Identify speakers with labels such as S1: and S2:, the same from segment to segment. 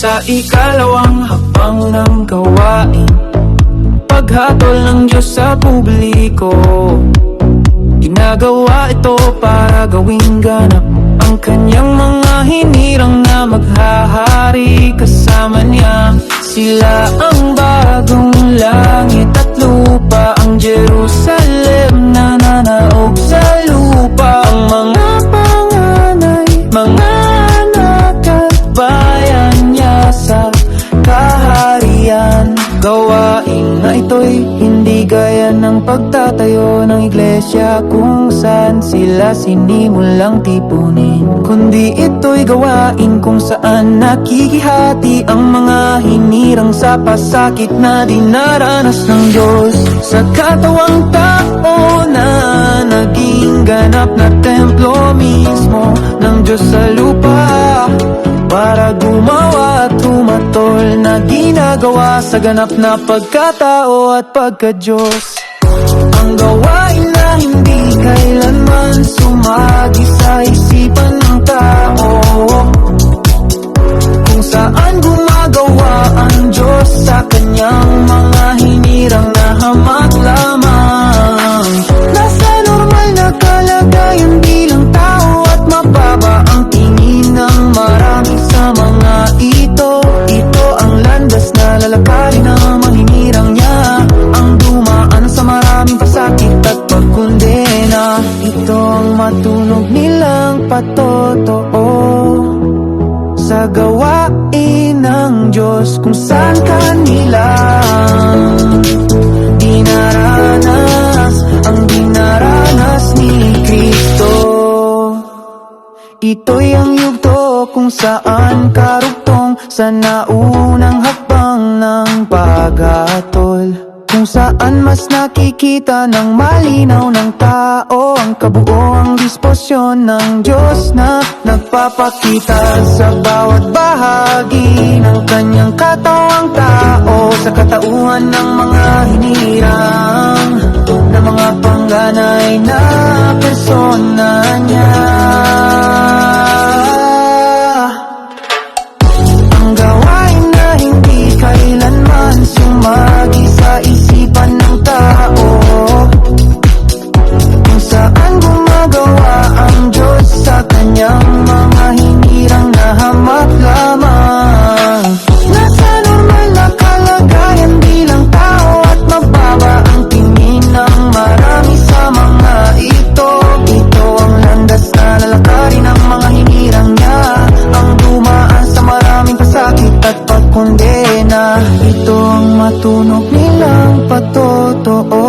S1: Sa ikalawang hakbang ng gawain. Paghatol ng Diyos sa publiko. Ginagawa ito para gawing ganap. Ang kanyang mga hinirang na maghahari kasama niya Sila ang bagong pagtatayo ng iglesia Kung saan sila sinimulang tipunin. Kundi ito'y gawain kung saan nakikihati Ang mga hinirang sa pasakit na dinaranas ng Diyos. Sa katawang tao na naging ganap na templo mismo Ng Diyos sa lupa para gumawa at tumatol na ginagawa sa ganap na pagkatao at pagka-Diyos Ang gawain na hindi kailanman sumagi sa isipan ng tao. Kung saan ang matunog nilang patotoo sa gawain ng Diyos kung saan kanilang dinaranas ang dinaranas ni Kristo. Ito'y ang yugto kung saan karugtong sa naunang hakbang ng paghatol. Kung saan mas nakikita ng malinaw ng tao Ang kabuoang disposyon ng Diyos na nagpapakita Sa bawat bahagi ng kanyang katawang tao Sa katauhan ng mga hinirang Na mga pangganay na persona Ito ang matunog nilang patotoo.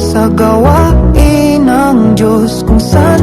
S1: Sa gawain ng Diyos kung saan